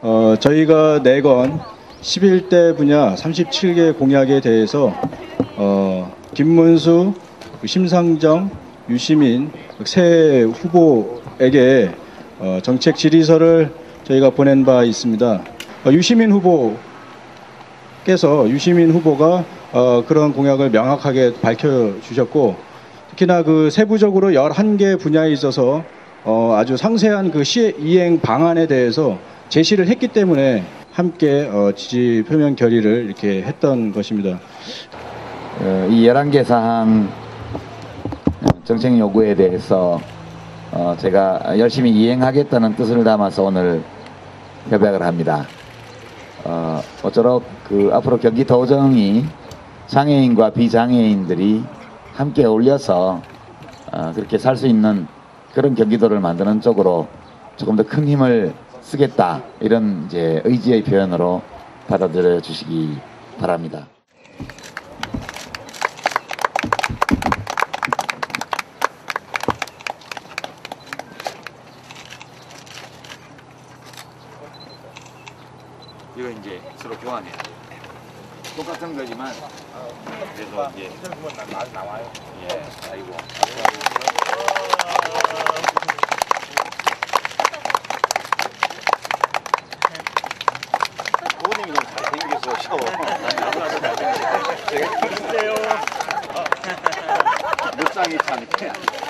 어, 저희가 내건 11대 분야 37개 공약에 대해서 어, 김문수, 심상정, 유시민 세 후보에게 어, 정책 질의서를 저희가 보낸 바 있습니다. 어, 유시민 후보께서 유시민 후보가 어, 그런 공약을 명확하게 밝혀주셨고 특히나 그 세부적으로 11개 분야에 있어서 어, 아주 상세한 그 시행 방안에 대해서 제시를 했기 때문에 함께 어, 지지 표명 결의를 이렇게 했던 것입니다. 어, 이 11개 사항 어, 정책 요구에 대해서 어, 제가 열심히 이행하겠다는 뜻을 담아서 오늘 협약을 합니다. 어, 어쩌록 그 앞으로 경기도정이 장애인과 비장애인들이 함께 어울려서 어, 그렇게 살 수 있는 그런 경기도를 만드는 쪽으로 조금 더 큰 힘을 쓰겠다 이런 이제 의지의 표현으로 받아들여 주시기 바랍니다. 이거 이제 서로 교환해야 돼. 똑같은 거지만 그래서 이제 나와요. 예, 부모님이 너무 잘생겨서 셔. 제가 크신데요. 묵상이 참.